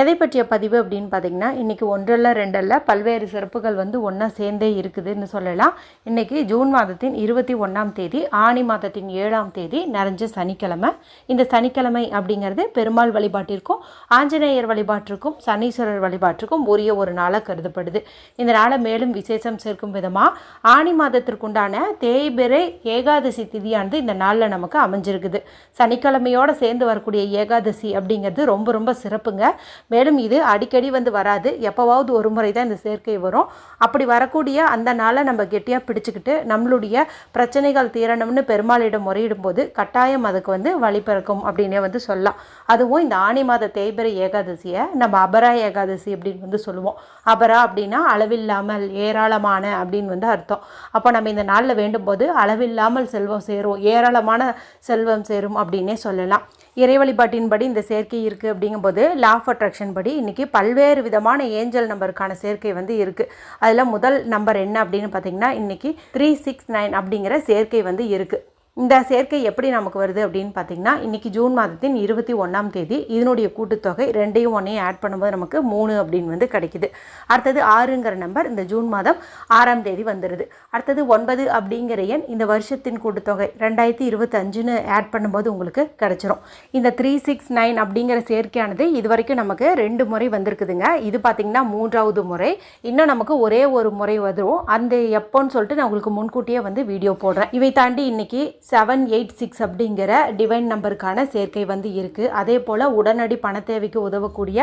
எதை பற்றிய பதிவு அப்படின்னு பார்த்தீங்கன்னா இன்றைக்கி ஒன்றல்ல ரெண்டல்ல பல்வேறு சிறப்புகள் வந்து ஒன்றா சேர்ந்தே இருக்குதுன்னு சொல்லலாம். இன்றைக்கி ஜூன் மாதத்தின் இருபத்தி ஒன்றாம் தேதி ஆணி மாதத்தின் ஏழாம் தேதி நிறைஞ்ச சனிக்கிழமை. இந்த சனிக்கிழமை அப்படிங்கிறது பெருமாள் வழிபாட்டிற்கும் ஆஞ்சநேயர் வழிபாட்டிற்கும் சனீஸ்வரர் வழிபாட்டிற்கும் உரிய ஒரு நாளாக கருதப்படுது. இந்த நாளை மேலும் விசேஷம் சேர்க்கும் விதமாக ஆணி மாதத்திற்குண்டான தேய்பிரை ஏகாதசி திதியானது இந்த நாளில் நமக்கு அமைஞ்சிருக்குது. சனிக்கிழமையோடு சேர்ந்து வரக்கூடிய ஏகாதசி அப்படிங்கிறது ரொம்ப ரொம்ப சிறப்புங்க. மேலும் இது அடிக்கடி வந்து வராது. எப்போவாவது ஒரு முறை தான் இந்த சேர்க்கை வரும். அப்படி வரக்கூடிய அந்த நாளை நம்ம கெட்டியாக பிடிச்சிக்கிட்டு நம்மளுடைய பிரச்சனைகள் தீரணும்னு பெருமாளிடம் முறையிடும் போது கட்டாயம் அதுக்கு வந்து வழிபிறக்கும் அப்படின்னே வந்து சொல்லலாம். அதுவும் இந்த ஆணி மாத தேய்பிரை ஏகாதசியை நம்ம அபரா ஏகாதசி அப்படின்னு வந்து சொல்லுவோம். அபரா அப்படின்னா அளவில்லாமல் ஏராளமான அப்படின்னு வந்து அர்த்தம். அப்போ நம்ம இந்த நாளில் வேண்டும் போது அளவில்லாமல் செல்வம் சேரும் ஏராளமான செல்வம் சேரும் அப்படின்னே சொல்லலாம். இறை வழிபாட்டின்படி இந்த சேர்க்கை இருக்குது அப்படிங்கும்போது லா ஆஃப் அட்ராக்ஷன் படி இன்றைக்கி பல்வேறு விதமான ஏஞ்சல் நம்பருக்கான சேர்க்கை வந்து இருக்குது அதில் முதல் நம்பர் என்ன அப்படின்னு பார்த்தீங்கன்னா இன்றைக்கி த்ரீ சிக்ஸ் நைன் அப்படிங்கிற சேர்க்கை வந்து இருக்குது இந்த சேர்க்கை எப்படி நமக்கு வருது அப்படின்னு பார்த்தீங்கன்னா இன்றைக்கி ஜூன் மாதத்தின் இருபத்தி ஒன்றாம் தேதி இதனுடைய கூட்டுத்தொகை ரெண்டையும் ஒன்றையும் ஆட் பண்ணும்போது நமக்கு மூணு அப்படின்னு வந்து கிடைக்குது. அடுத்தது ஆறுங்கிற நம்பர் இந்த ஜூன் மாதம் ஆறாம் தேதி வந்துடுது அடுத்தது ஒன்பது அப்படிங்கிற எண் இந்த வருஷத்தின் கூட்டுத்தொகை ரெண்டாயிரத்தி இருபத்தஞ்சுன்னு ஆட் பண்ணும்போது உங்களுக்கு கிடச்சிரும். இந்த த்ரீ சிக்ஸ் நைன் அப்படிங்கிற சேர்க்கையானது இது வரைக்கும் நமக்கு ரெண்டு முறை வந்திருக்குதுங்க. இது பார்த்திங்கன்னா மூன்றாவது முறை. இன்னும் நமக்கு ஒரே ஒரு முறை வரும் அந்த எப்போன்னு சொல்லிட்டு நான் உங்களுக்கு முன்கூட்டியே வந்து வீடியோ போடுறேன். இவை தாண்டி இன்றைக்கி செவன் எயிட் சிக்ஸ் அப்படிங்கிற டிவைன் நம்பருக்கான சேர்க்கை வந்து இருக்குது அதே போல் உடனடி பண தேவைக்கு உதவக்கூடிய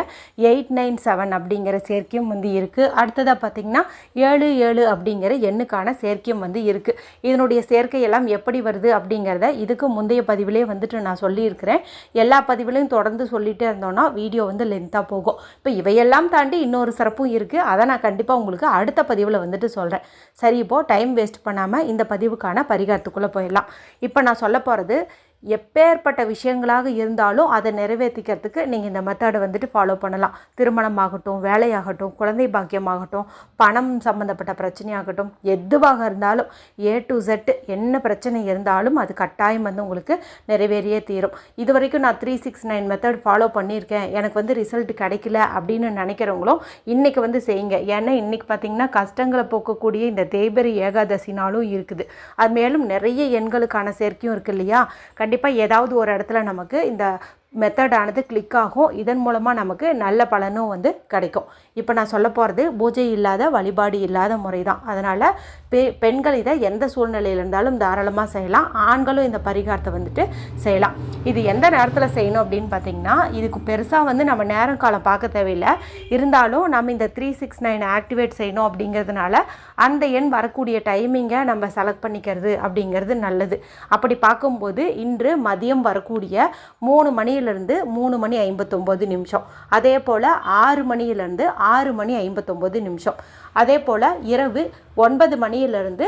எயிட் நைன் செவன் அப்படிங்கிற சேர்க்கையும் வந்து இருக்குது அடுத்ததாக பார்த்திங்கன்னா ஏழு ஏழு அப்படிங்கிற எண்ணுக்கான சேர்க்கையும் வந்து இருக்குது இதனுடைய சேர்க்கை எல்லாம் எப்படி வருது அப்படிங்கிறத இதுக்கு முந்தைய பதிவிலே வந்துட்டு நான் சொல்லியிருக்கிறேன். எல்லா பதிவிலையும் தொடர்ந்து சொல்லிகிட்டே இருந்தோன்னா வீடியோ வந்து லென்த்தாக போகும். இப்போ இவையெல்லாம் தாண்டி இன்னொரு சிறப்பும் இருக்குது அதை நான் கண்டிப்பாக உங்களுக்கு அடுத்த பதிவில் வந்துட்டு சொல்கிறேன் சரி இப்போது டைம் வேஸ்ட் பண்ணாமல் இந்த பதிவுக்கான பரிகாரத்துக்குள்ளே போயிடலாம். இப்போ நான் சொல்ல போகிறது எப்பேற்பட்ட விஷயங்களாக இருந்தாலும் அதை நிறைவேற்றிக்கிறதுக்கு நீங்கள் இந்த மெத்தடை வந்துட்டு ஃபாலோ பண்ணலாம். திருமணமாகட்டும் வேலையாகட்டும் குழந்தை பாக்கியமாகட்டும் பணம் சம்மந்தப்பட்ட பிரச்சனையாகட்டும் எதுவாக இருந்தாலும் ஏ டு செட் என்ன பிரச்சனை இருந்தாலும் அது கட்டாயம் வந்து உங்களுக்கு நிறைவேறியே தீரும். இது வரைக்கும் நான் three six nine method follow பண்ணியிருக்கேன். எனக்கு வந்து ரிசல்ட் கிடைக்கல அப்படின்னு நினைக்கிறவங்களும் இன்றைக்கி வந்து செய்யுங்க. ஏன்னா இன்றைக்கி பார்த்தீங்கன்னா கஷ்டங்களை போக்கக்கூடிய இந்த தேய்பரி ஏகாதசி நாளும் இருக்குது. அது மேலும் நிறைய எண்களுக்கான சேர்க்கையும் இருக்குது இல்லையா? கண்டிப்பாக ஏதாவது ஒரு இடத்துல நமக்கு இந்த மெத்தடானது கிளிக் ஆகும். இதன் மூலமாக நமக்கு நல்ல பலனும் வந்து கிடைக்கும். இப்போ நான் சொல்ல போகிறது பூஜை இல்லாத வழிபாடு இல்லாத முறை தான் அதனால் பெ பெண்கள் இதை எந்த சூழ்நிலையில் இருந்தாலும் தாராளமாக செய்யலாம். ஆண்களும் இந்த பரிகாரத்தை வந்துட்டு செய்யலாம். இது எந்த நேரத்தில் செய்யணும் அப்படின்னு பார்த்தீங்கன்னா இதுக்கு பெருசாக வந்து நம்ம நேரம் காலம் பார்க்க தேவையில்லை. இருந்தாலும் நம்ம இந்த த்ரீ சிக்ஸ் நைன் ஆக்டிவேட் செய்யணும் அப்படிங்கிறதுனால அந்த எண் வரக்கூடிய டைமிங்கை நம்ம செலக்ட் பண்ணிக்கிறது அப்படிங்கிறது நல்லது. அப்படி பார்க்கும்போது இன்று மதியம் வரக்கூடிய மூணு மணி மணியிலிருந்து மூணு மணி ஐம்பத்தொம்போது நிமிஷம். அதே போல் ஆறு மணியிலேருந்து ஆறு மணி ஐம்பத்தொம்போது நிமிஷம். அதே போல் இரவு ஒன்பது மணியிலிருந்து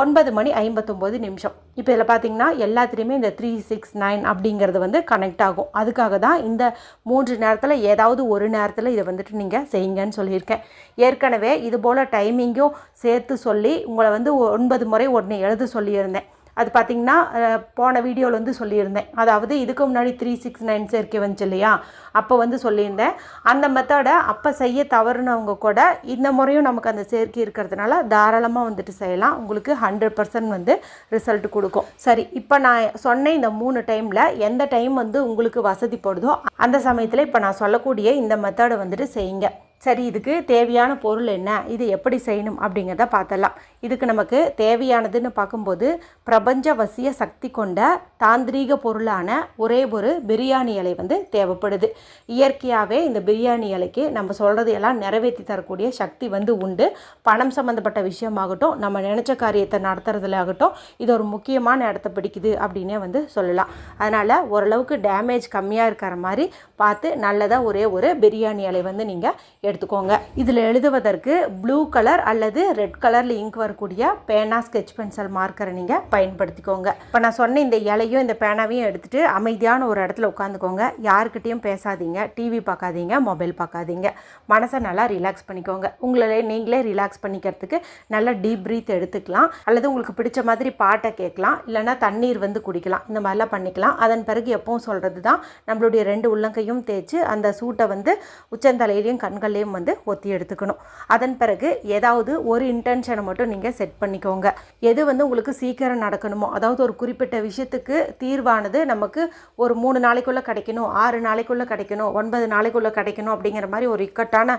ஒன்பது மணி ஐம்பத்தொம்போது நிமிஷம். இப்போ இதில் பார்த்தீங்கன்னா எல்லாத்துலேயுமே இந்த த்ரீ சிக்ஸ் நைன் அப்படிங்கிறது வந்து கனெக்ட் ஆகும். அதுக்காக தான் இந்த மூன்று நேரத்தில் ஏதாவது ஒரு நேரத்தில் இதை வந்துட்டு நீங்கள் செய்யுங்கன்னு சொல்லியிருக்கேன். ஏற்கனவே இது போல் டைமிங்கும் சேர்த்து சொல்லி உங்களை வந்து ஒன்பது முறை ஒன்று எழுத சொல்லியிருந்தேன். அது பார்த்திங்கன்னா போன வீடியோவில் வந்து சொல்லியிருந்தேன். அதாவது இதுக்கு முன்னாடி த்ரீ சிக்ஸ் நைன் சேர்க்கை வந்துச்சு இல்லையா? அப்போ வந்து சொல்லியிருந்தேன். அந்த மெத்தடை அப்போ செய்ய தவறுனவங்க கூட இந்த முறையும் நமக்கு அந்த சேர்க்கை இருக்கிறதுனால தாராளமாக வந்துட்டு செய்யலாம். உங்களுக்கு ஹண்ட்ரட் பர்சன்ட் வந்து ரிசல்ட் கொடுக்கும். சரி இப்போ நான் சொன்ன இந்த மூணு டைமில் எந்த டைம் வந்து உங்களுக்கு வசதி போடுதோ அந்த சமயத்தில் இப்போ நான் சொல்லக்கூடிய இந்த மெத்தடை வந்துட்டு செய்யுங்க. சரி இதுக்கு தேவையான பொருள் என்ன? இது எப்படி செய்யணும் அப்படிங்கிறத பார்த்தலாம் இதுக்கு நமக்கு தேவையானதுன்னு பார்க்கும்போது பிரபஞ்ச வசிய சக்தி கொண்ட தாந்திரீக பொருளான ஒரே ஒரு பிரியாணி இலை வந்து தேவைப்படுது. இயற்கையாகவே இந்த பிரியாணி இலைக்கு நம்ம சொல்கிறது எல்லாம் நிறைவேற்றி தரக்கூடிய சக்தி வந்து உண்டு. பணம் சம்மந்தப்பட்ட விஷயமாகட்டும் நம்ம நினச்ச காரியத்தை நடத்துறதுல ஆகட்டும் இது ஒரு முக்கியமான இடத்த பிடிக்குது அப்படின்னே வந்து சொல்லலாம். அதனால் ஓரளவுக்கு டேமேஜ் கம்மியாக இருக்கிற மாதிரி பார்த்து நல்லதாக ஒரே ஒரு பிரியாணி இலை வந்து நீங்கள் எடுத்துக்கோங்க. இதில் எழுதுவதற்கு ப்ளூ கலர் அல்லது ரெட் கலரில் இங்க் வரக்கூடிய பேனா ஸ்கெட்ச் பென்சில் மார்க்கரை நீங்கள் பயன்படுத்திக்கோங்க. இப்போ நான் சொன்ன இந்த இலையும் இந்த பேனாவையும் எடுத்துகிட்டு அமைதியான ஒரு இடத்துல உட்காந்துக்கோங்க. யாருக்கிட்டேயும் பேசாதீங்க. டிவி பார்க்காதீங்க. மொபைல் பார்க்காதீங்க. மனசை நல்லா ரிலாக்ஸ் பண்ணிக்கோங்க. உங்களை நீங்களே ரிலாக்ஸ் பண்ணிக்கிறதுக்கு நல்லா டீப் ப்ரீத் எடுத்துக்கலாம். அல்லது உங்களுக்கு பிடிச்ச மாதிரி பாட்டை கேட்கலாம். இல்லைனா தண்ணீர் வந்து குடிக்கலாம். இந்த மாதிரிலாம் பண்ணிக்கலாம். அதன் பிறகு எப்பவும் சொல்கிறது தான் நம்மளுடைய ரெண்டு உள்ளங்கையும் தேய்ச்சி அந்த சூட்டை வந்து உச்சந்தலையிலையும் கண்கள்லையும் வந்து ஒத்தி எடுத்துக்கணும். அதன் பிறகு ஏதாவது ஒரு இன்டென்ஷனை மட்டும் நீங்கள் செட் பண்ணிக்கோங்க. எது வந்து உங்களுக்கு சீக்கிரம் நடக்கணுமோ அதாவது ஒரு குறிப்பிட்ட விஷயத்துக்கு தீர்வானது நமக்கு ஒரு மூணு நாளைக்குள்ளே கிடைக்கணும் ஆறு நாளைக்குள்ளே கிடைக்கணும் ஒன்பது நாளைக்குள்ளே கிடைக்கணும் அப்படிங்கிற மாதிரி ஒரு இக்கட்டான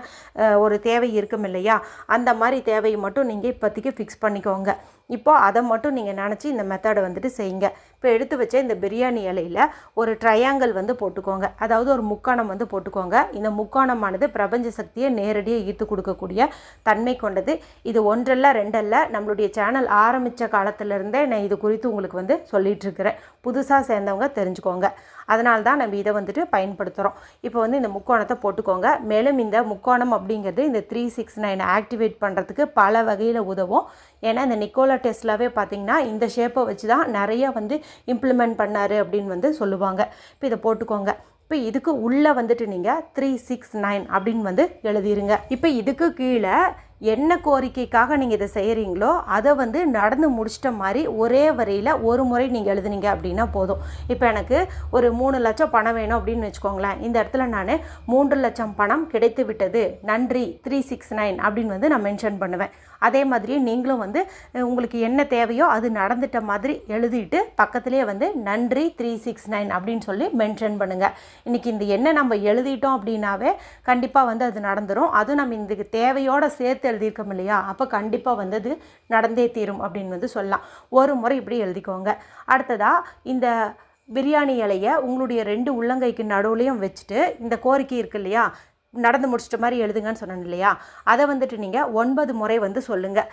ஒரு தேவை இருக்கும் இல்லையா? அந்த மாதிரி தேவையை மட்டும் நீங்கள் இப்போதைக்கு ஃபிக்ஸ் பண்ணிக்கோங்க. இப்போ அதை மட்டும் நீங்கள் நினச்சி இந்த மெத்தடை வந்துட்டு செய்யுங்க. இப்போ எடுத்து வச்ச இந்த பிரியாணி இலையில் ஒரு ட்ரையாங்கிள் வந்து போட்டுக்கோங்க. அதாவது ஒரு முக்கோணம் வந்து போட்டுக்கோங்க. இந்த முக்கோணமானது பிரபஞ்ச சக்தி சக்தியை நேரடியாக ஈர்த்து கொடுக்கக்கூடிய தன்மை கொண்டது. இது ஒன்றல்ல ரெண்டல்ல நம்மளுடைய சேனல் ஆரம்பித்த காலத்திலேருந்தே நான் இது குறித்து உங்களுக்கு வந்து சொல்லிகிட்ருக்கிறேன் புதுசாக சேர்ந்தவங்க தெரிஞ்சுக்கோங்க. அதனால தான் நம்ம இதை வந்துட்டு பயன்படுத்துகிறோம் இப்போ வந்து இந்த முக்கோணத்தை போட்டுக்கோங்க. மேலும் இந்த முக்கோணம் அப்படிங்கிறது இந்த த்ரீ சிக்ஸ் நைன் ஆக்டிவேட் பண்ணுறதுக்கு பல வகையில் உதவும். ஏன்னா இந்த நிக்கோலா டெஸ்ட்லாவே பார்த்தீங்கன்னா இந்த ஷேப்பை வச்சு தான் நிறைய வந்து இம்ப்ளிமெண்ட் பண்ணார் அப்படின்னு வந்து சொல்லுவாங்க. இப்போ இதை போட்டுக்கோங்க. இப்போ இதுக்கு உள்ளே வந்துட்டு நீங்கள் த்ரீ சிக்ஸ் நைன் அப்படின்னு வந்து எழுதிருங்க. இப்போ இதுக்கு கீழே என்ன கோரிக்கைக்காக நீங்கள் இதை செய்கிறீங்களோ அதை வந்து நடந்து முடிச்சிட்ட மாதிரி ஒரே வரியில் ஒரு முறை நீங்கள் எழுதுனீங்க அப்படின்னா போதும். இப்போ எனக்கு ஒரு மூணு லட்சம் பணம் வேணும் அப்படின்னு வச்சுக்கோங்களேன். இந்த இடத்துல நான் மூன்று லட்சம் பணம் கிடைத்து விட்டது. நன்றி. த்ரீ சிக்ஸ் நைன் அப்படின்னு வந்து நான் மென்ஷன் பண்ணுவேன். அதே மாதிரி நீங்களும் வந்து உங்களுக்கு என்ன தேவையோ அது நடந்துட்ட மாதிரி எழுதிட்டு பக்கத்துலேயே வந்து நன்றி த்ரீ சிக்ஸ் நைன் அப்படின்னு சொல்லி மென்ஷன் பண்ணுங்கள் இன்றைக்கி இந்த எண்ணை நம்ம எழுதிட்டோம் அப்படின்னாவே கண்டிப்பாக வந்து அது நடந்துடும் அதுவும் நம்ம இதுக்கு தேவையோடு சேர்த்து எழுதியிருக்கோம் இல்லையா? அப்போ கண்டிப்பாக வந்து அது நடந்தே தீரும் அப்படின்னு வந்து சொல்லலாம். ஒரு முறை இப்படி எழுதிக்கோங்க. அடுத்ததாக இந்த பிரியாணி இலையை உங்களுடைய ரெண்டு உள்ளங்கைக்கு நடுவுலையும் வச்சுட்டு இந்த கோரிக்கை இருக்கு இல்லையா? நடந்து முடிச்சிட்ட மாதிரி எழுதுங்கன்னு சொன்னேன் இல்லையா? அதை வந்துட்டு நீங்கள் ஒன்பது முறை வந்து சொல்லுங்கள்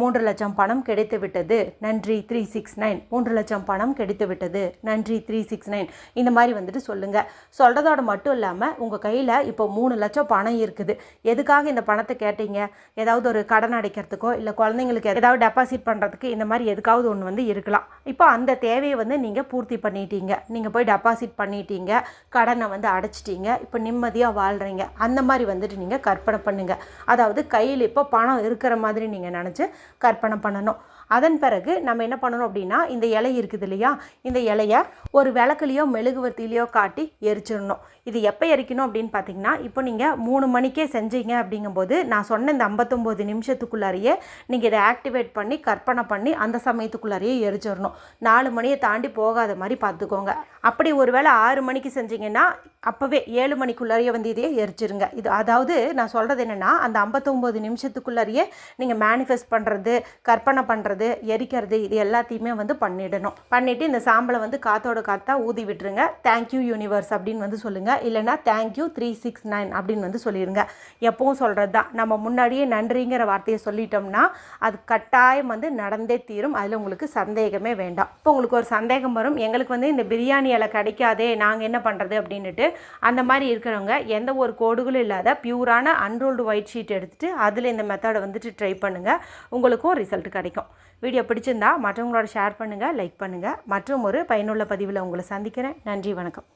மூன்று லட்சம் பணம் கிடைத்து விட்டது. நன்றி த்ரீ சிக்ஸ் நைன் மூன்று லட்சம் பணம் கிடைத்து விட்டது. நன்றி த்ரீ சிக்ஸ் நைன் இந்த மாதிரி வந்துட்டு சொல்லுங்கள் சொல்கிறதோட மட்டும் இல்லாமல் உங்கள் கையில் இப்போ மூணு லட்சம் பணம் இருக்குது. எதுக்காக இந்த பணத்தை கேட்டீங்க? ஏதாவது ஒரு கடன் அடைக்கிறதுக்கோ இல்லை குழந்தைங்களுக்கு ஏதாவது டெபாசிட் பண்ணுறதுக்கு இந்த மாதிரி எதுக்காவது ஒன்று வந்து இருக்கலாம். இப்போ அந்த தேவையை வந்து நீங்கள் பூர்த்தி பண்ணிட்டீங்க. நீங்கள் போய் டெபாசிட் பண்ணிட்டீங்க. கடனை வந்து அடைச்சிட்டீங்க. இப்போ நிம்மதியாக வாழ்கிறீங்க அந்த மாதிரி வந்துட்டு நீங்கள் கற்பனை பண்ணுங்கள் அதாவது கையில் இப்போ பணம் இருக்கிற மாதிரி நீங்கள் நினச்சி கற்பனை பண்ணணும். அதன் பிறகு நம்ம என்ன பண்ணணும் அப்படின்னா இந்த இலை இருக்குது இல்லையா? இந்த இலைய ஒரு விளக்குலையோ மெழுகுவர்த்திலையோ காட்டி எரிச்சிடணும். இது எப்போ எரிக்கணும் அப்படின்னு பார்த்தீங்கன்னா இப்போ நீங்கள் மூணு மணிக்கே செஞ்சீங்க அப்படிங்கும்போது நான் சொன்ன இந்த ஐம்பத்தொம்போது நிமிஷத்துக்குள்ளாரையே நீங்கள் இதை ஆக்டிவேட் பண்ணி கற்பனை பண்ணி அந்த சமயத்துக்குள்ளாரையே எரிச்சிடணும். நாலு மணியை தாண்டி போகாத மாதிரி பார்த்துக்கோங்க அப்படி ஒருவேளை ஆறு மணிக்கு செஞ்சீங்கன்னா அப்போவே ஏழு மணிக்குள்ளாரையே வந்து இதையே எரிச்சிருங்க. இது அதாவது நான் சொல்கிறது என்னென்னா அந்த ஐம்பத்தொம்போது நிமிஷத்துக்குள்ளாரையே நீங்கள் மேனிஃபெஸ்ட் பண்ணுறது கற்பனை பண்ணுறது எரிக்கிறது இது எல்லாத்தையுமே வந்து பண்ணிடணும். பண்ணிவிட்டு இந்த சாம்பலை வந்து காத்தோட காத்தாக ஊதி விட்டுருங்க. தேங்க்யூ யூனிவர்ஸ் அப்படின்னு வந்து சொல்லுங்கள் இல்லைனா தேங்க்யூ த்ரீ சிக்ஸ் நைன் அப்படின்னு வந்து சொல்லிடுங்க எப்பவும் சொல்கிறது தான். நம்ம முன்னாடியே நன்றிங்கிற வார்த்தையை சொல்லிட்டோம்னா அது கட்டாயம் வந்து நடந்தே தீரும். அதில் உங்களுக்கு சந்தேகமே வேண்டாம். இப்போ உங்களுக்கு ஒரு சந்தேகம் வரும். எங்களுக்கு வந்து இந்த பிரியாணி இலை கிடைக்காதே நாங்கள் என்ன பண்ணுறது அப்படின்ட்டு அந்த மாதிரி இருக்கிறவங்க எந்த ஒரு கோடுகளும் இல்லாத பியூரான அன்ரோல்டு ஒயிட் ஷீட் எடுத்துகிட்டு அதில் இந்த மெத்தடை வந்துட்டு ட்ரை பண்ணுங்கள் உங்களுக்கும் ரிசல்ட் கிடைக்கும். வீடியோ பிடிச்சிருந்தா மற்றவங்களோட ஷேர் பண்ணுங்கள் லைக் பண்ணுங்கள் மற்றும் ஒரு பயனுள்ள பதிவில் உங்களை சந்திக்கிறேன். நன்றி வணக்கம்.